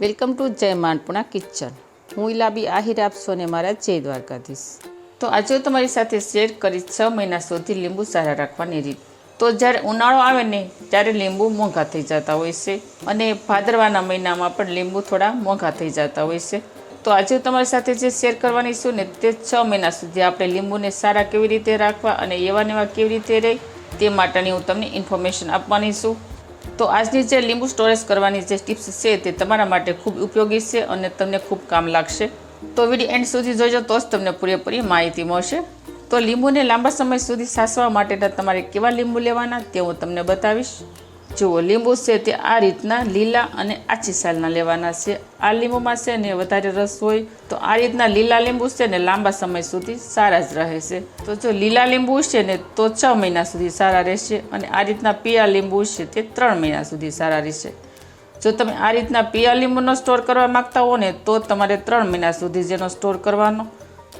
Welcome to જય માંડપુણા kitchen. હું ઇલાબી આહિર આપશો અને મારા જય દ્વારકાધીશ. તો આજે હું તમારી સાથે શેર કરીશ છ મહિના સુધી લીંબુ સારા રાખવાની રીત. તો જ્યારે ઉનાળો આવે ને, ત્યારે લીંબુ મોંઘા થઈ જતા હોય છે અને ભાદરવાના મહિનામાં પણ લીંબુ થોડા મોંઘા થઈ જતા હોય છે. તો આજે હું તમારી સાથે જે શેર કરવાની છું ને, તે છ મહિના સુધી આપણે લીંબુને સારા કેવી રીતે રાખવા અને એવા ને એવા કેવી રીતે રહે, તે માટેની હું તમને ઇન્ફોર્મેશન આપવાની છું. તો આજની જે લીંબુ સ્ટોરેજ કરવાની જે ટિપ્સ છે તે તમારા માટે ખૂબ ઉપયોગી છે અને તમને ખૂબ કામ લાગશે. તો વીડિયો એન્ડ સુધી જોજો તો જ તમને પૂરેપૂરી માહિતી મળશે. તો લીંબુને લાંબા સમય સુધી સાસવા માટેના તમારે કેવા લીંબુ લેવાના તે હું તમને બતાવીશ. જુઓ, લીંબુ છે તે આ રીતના લીલા અને આછી સાલના લેવાના છે. આ લીંબુમાં છે ને વધારે રસ હોય તો આ રીતના લીલા લીંબુ છે ને લાંબા સમય સુધી સારા જ રહે છે. તો જો લીલા લીંબુ છે ને તો છ મહિના સુધી સારા રહેશે અને આ રીતના પીળા લીંબુ છે તે ત્રણ મહિના સુધી સારા રહેશે. જો તમે આ રીતના પીળા લીંબુનો સ્ટોર કરવા માંગતા હો ને તો તમારે ત્રણ મહિના સુધી જેનો સ્ટોર કરવાનો.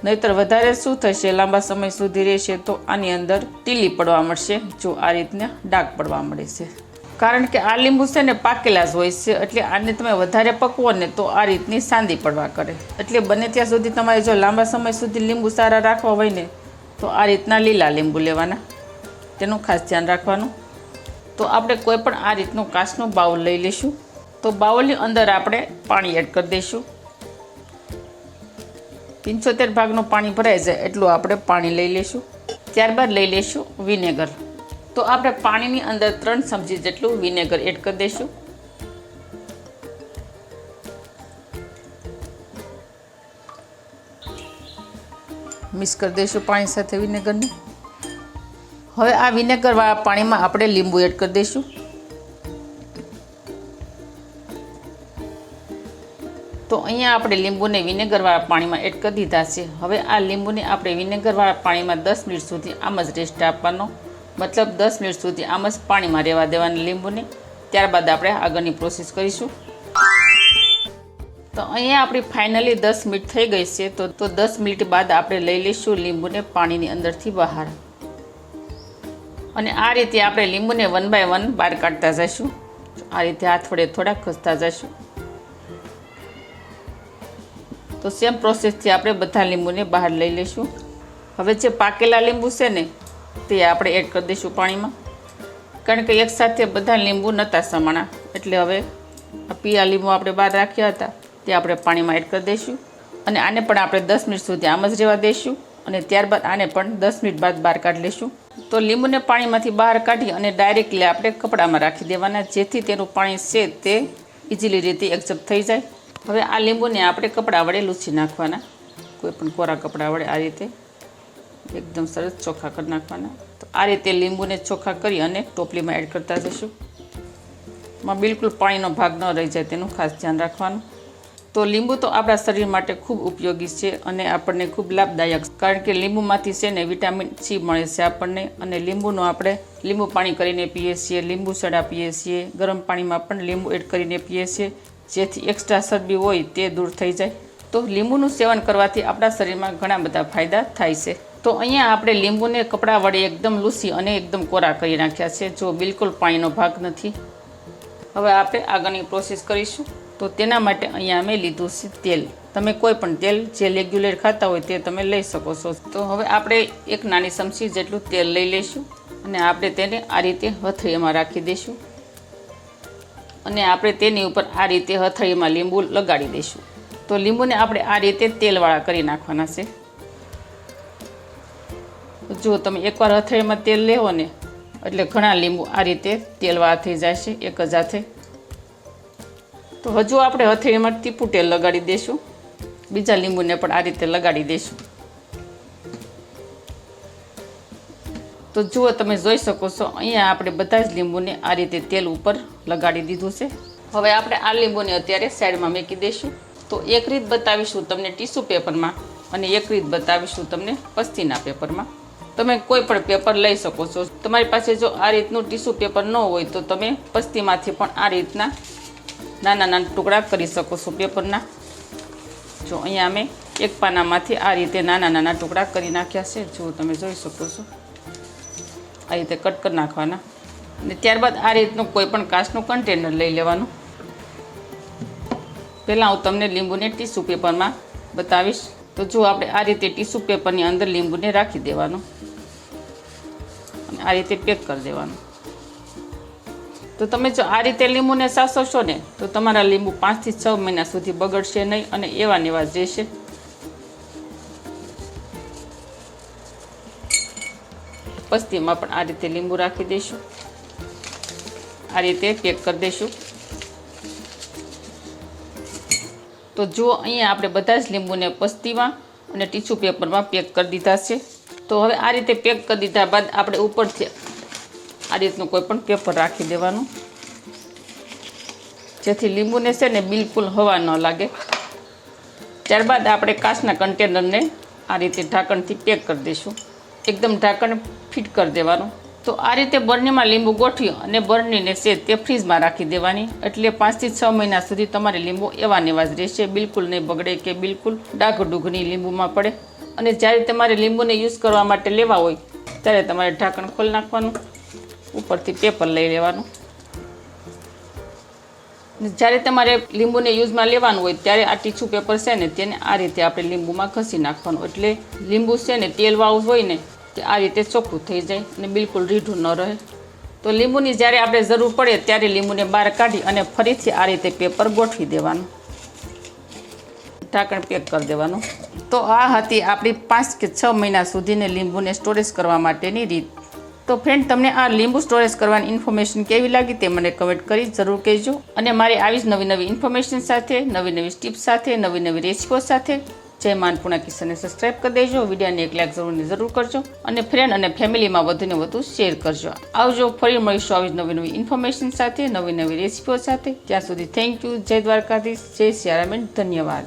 નહીતર વધારે શું થશે, લાંબા સમય સુધી રહેશે તો આની અંદર ટીલી પડવા મળશે. જો આ રીતના ડાઘ પડવા મળે છે. કારણ કે આ લીંબુ છે ને પાકેલા જ હોય છે, એટલે આને તમે વધારે પકવો ને તો આ રીતની સાંદી પડવા કરે. એટલે બને ત્યાં સુધી તમારે જો લાંબા સમય સુધી લીંબુ સારા રાખવા હોય ને, તો આ રીતના લીલા લીંબુ લેવાના. તેનું ખાસ ધ્યાન રાખવાનું. તો આપણે કોઈ પણ આ રીતનું કાચનું બાઉલ લઈ લઈશું. તો બાઉલની અંદર આપણે પાણી એડ કરી દઈશું. પંચોતેર ભાગનું પાણી ભરાઈ જાય એટલું આપણે પાણી લઈ લઈશું. ત્યારબાદ લઈ લઈશું વિનેગર. તો આપણે પાણીની અંદર ત્રણ ચમચી જેટલું વિનેગર એડ કરી દઈશું. મિક્સ કરી દઈશું પાણી સાથે વિનેગરને. હવે આ વિનેગરવાળા પાણીમાં આપણે લીંબુ એડ કરી દઈશું. તો અહીંયા આપણે લીંબુને વિનેગરવાળા પાણીમાં એડ કરી દીધા છે. હવે આ લીંબુને આપણે વિનેગરવાળા પાણીમાં દસ મિનિટ સુધી આમ જ રેસ્ટ આપવાનો. મતલબ દસ મિનિટ સુધી આમ જ પાણીમાં રહેવા દેવાના લીંબુને. ત્યારબાદ આપણે આગળની પ્રોસેસ કરીશું. તો અહીંયા આપણી ફાઇનલી દસ મિનિટ થઈ ગઈ છે, તો તો દસ મિનિટ બાદ આપણે લઈ લઈશું લીંબુને પાણીની અંદરથી બહાર. અને આ રીતે આપણે લીંબુને વન બાય વન બહાર કાઢતા જઈશું. આ રીતે હાથ વડે થોડા ખસતા જઈશું. તો સેમ પ્રોસેસથી આપણે બધા લીંબુને બહાર લઈ લઈશું. હવે જે પાકેલા લીંબુ છે ને તે આપણે એડ કરી દઈશું પાણીમાં. કારણ કે એકસાથે બધા લીંબુ નહોતા સમાણા. એટલે હવે પીળા લીંબુ આપણે બહાર રાખ્યા હતા. તે આપણે પાણીમાં એડ કરી દઈશું. અને આને પણ આપણે દસ મિનિટ સુધી આમ જ રહેવા દઈશું. અને ત્યારબાદ આને પણ દસ મિનિટ બાદ બહાર કાઢી લઈશું. તો લીંબુને પાણીમાંથી બહાર કાઢી અને ડાયરેક્ટલી આપણે કપડામાં રાખી દેવાના, જેથી તેનું પાણી છે તે ઇઝીલી રીતે એક્સેપ્ટ થઈ જાય. હવે આ લીંબુને આપણે કપડાં વડે લૂછી નાખવાના. કોઈ પણ કોરા કપડાં વડે આ રીતે. એકદમ સરસ ચોખ્ખા કરી નાખવાના. તો આ રીતે લીંબુને ચોખ્ખા કરી અને ટોપલીમાં એડ કરતા જશું. માં બિલકુલ પાણીનો ભાગ ન રહી જાય તેનું ખાસ ધ્યાન રાખવાનું. તો લીંબુ તો આપણા શરીર માટે ખૂબ ઉપયોગી છે અને આપણને ખૂબ લાભદાયક કારણ કે લીંબુમાંથી છે ને વિટામિન સી મળે છે આપણને અને લીંબુનું આપણે લીંબુ પાણી કરીને પીએ છીએ, લીંબુ સડા પીએ છીએ, ગરમ પાણીમાં પણ લીંબુ એડ કરીને પીએ છીએ. જેથી એક્સ્ટ્રા ચરબી હોય તે દૂર થઈ જાય. તો લીંબુનું સેવન કરવાથી આપણા શરીરમાં ઘણા બધા ફાયદા થાય છે. તો અહીંયા આપણે લીંબુને કપડાં વડે એકદમ લૂસી અને એકદમ કોરા કરી નાખ્યા છે, જો બિલકુલ પાણીનો ભાગ નથી. હવે આપણે આગળની પ્રોસેસ કરીશું. તો તેના માટે અહીંયા અમે લીધું છે તેલ. તમે કોઈ પણ તેલ જે રેગ્યુલર ખાતા હોય તે તમે લઈ શકો છો. તો હવે આપણે એક નાની ચમચી જેટલું તેલ લઈ લઈશું અને આપણે તેને આ રીતે હથળીમાં રાખી દઈશું. અને આપણે તેની ઉપર આ રીતે હથળીમાં લીંબુ લગાડી દઈશું. તો લીંબુને આપણે આ રીતે તેલવાળા કરી નાખવાના છે. જો તમે એકવાર હથેળીમાં તેલ લેવો ને, એટલે ઘણા લીંબુ આ રીતે તેલવાળા થઈ જાય છે, એક જ હાથે. તો હજુ આપણે હથેળીમાં ટીપું તેલ લગાડી દઈશું બીજા લીંબુને પણ આ રીતે લગાડી દઈશું તો જુઓ તમે જોઈ શકો છો, અહીંયા આપણે બધા જ લીંબુને આ રીતે તેલ ઉપર લગાડી દીધું છે. હવે આપણે આ લીંબુને અત્યારે સાઈડમાં મૂકી દઈશું. તો એક રીત બતાવીશું તમને ટીશ્યુ પેપરમાં અને એક રીત બતાવીશું તમને પસ્તીના પેપરમાં. તમે કોઈ પણ પેપર લઈ શકો છો. તમારી પાસે જો આ રીતનું ટીશ્યુ પેપર ન હોય તો તમે પસ્તીમાંથી પણ આ રીતના નાના નાના ટુકડા કરી શકો છો પેપરના. જો અહીંયા અમે એક પાનામાંથી આ રીતે નાના નાના ટુકડા કરી નાખ્યા છે. જો તમે જોઈ શકો છો. આ રીતે કટ કરી નાખવાના. અને ત્યારબાદ આ રીતનું કોઈ પણ કાચનું કન્ટેનર લઈ લેવાનું. પહેલાં હું તમને લીંબુને ટીશ્યુ પેપરમાં બતાવીશ. તો જો આપણે આ રીતે ટીશ્યુ પેપરની અંદર લીંબુને રાખી દેવાનું અને આ રીતે પેક કરી દેવાનું. તો તમે જો આ રીતે લીંબુને સાસવશો ને, તો તમારા લીંબુ પાંચથી છ મહિના સુધી બગડશે નહીં અને એવા ને એવા જ રહેશે. પસ્તીમાં પણ આ રીતે લીંબુ રાખી દઈશું. આ રીતે પેક કરી દઈશું. તો જો અહીંયા આપણે બધા જ લીંબુને પસ્તીમાં અને ટીશ્યુ પેપરમાં પેક કરી દીધા છે. તો હવે આ રીતે પેક કરી દીધા બાદ આપણે ઉપરથી આ રીતનું કોઈ પણ પેપર રાખી દેવાનું. જેથી લીંબુને છે ને બિલકુલ હવા ન લાગે. ત્યારબાદ આપણે કાચના કન્ટેનરને આ રીતે ઢાંકણથી પેક કરી દઈશું. એકદમ ઢાંકણ ફિટ કરી દેવાનું. તો આ રીતે બરણીમાં લીંબુ ગોઠવી અને બરણીને છે તે ફ્રીજમાં રાખી દેવાની. એટલે પાંચથી છ મહિના સુધી તમારે લીંબુ એવા ને એવા જ રહેશે, બિલકુલ નહીં બગડે કે બિલકુલ ડાઘ ડૂઘની લીંબુમાં પડે. અને જ્યારે તમારે લીંબુને યુઝ કરવા માટે લેવા હોય, ત્યારે તમારે ઢાંકણ ખોલી નાખવાનું, ઉપરથી પેપર લઈ લેવાનું. જ્યારે તમારે લીંબુને યુઝમાં લેવાનું હોય, ત્યારે આ ટીશ્યુ પેપર છે ને, તેને આ રીતે આપણે લીંબુમાં ઘસી નાખવાનું. એટલે લીંબુ છે ને તેલવાળું હોય ને આ રીતે ચોખ્ખું થઈ જાય અને બિલકુલ રીઢું ન રહે. તો લીંબુની જ્યારે આપણે જરૂર પડે ત્યારે લીંબુને બહાર કાઢી અને ફરીથી આ રીતે પેપર ગોઠવી દેવાનું. ઢાંકણ પેક કરી દેવાનું. તો આ હતી આપણી પાંચ કે છ મહિના સુધીને લીંબુને સ્ટોરેજ કરવા માટેની રીત. તો ફ્રેન્ડ તમને આ લીંબુ સ્ટોરેજ કરવાની ઇન્ફોર્મેશન કેવી લાગી તે મને કમેન્ટ કરી જરૂર કહેજો. અને મારી આવી જ નવી નવી ઇન્ફોર્મેશન સાથે, નવી નવી ટિપ્સ સાથે, નવી નવી રેસીપો સાથે જય માનપુણા કિસ્સાને સબસ્ક્રાઇબ કરી દેજો. વિડીયોને એક લાખ જરૂરની જરૂર કરજો અને ફ્રેન્ડ અને ફેમિલીમાં વધુને વધુ શેર કરજો. આવજો, ફરી મળીશું આવી જ નવી નવી ઇન્ફોર્મેશન સાથે, નવી નવી રેસીપીઓ સાથે. ત્યાં સુધી થેન્ક યુ જય દ્વારકાધીશ, જય સિયારામેન ધન્યવાદ.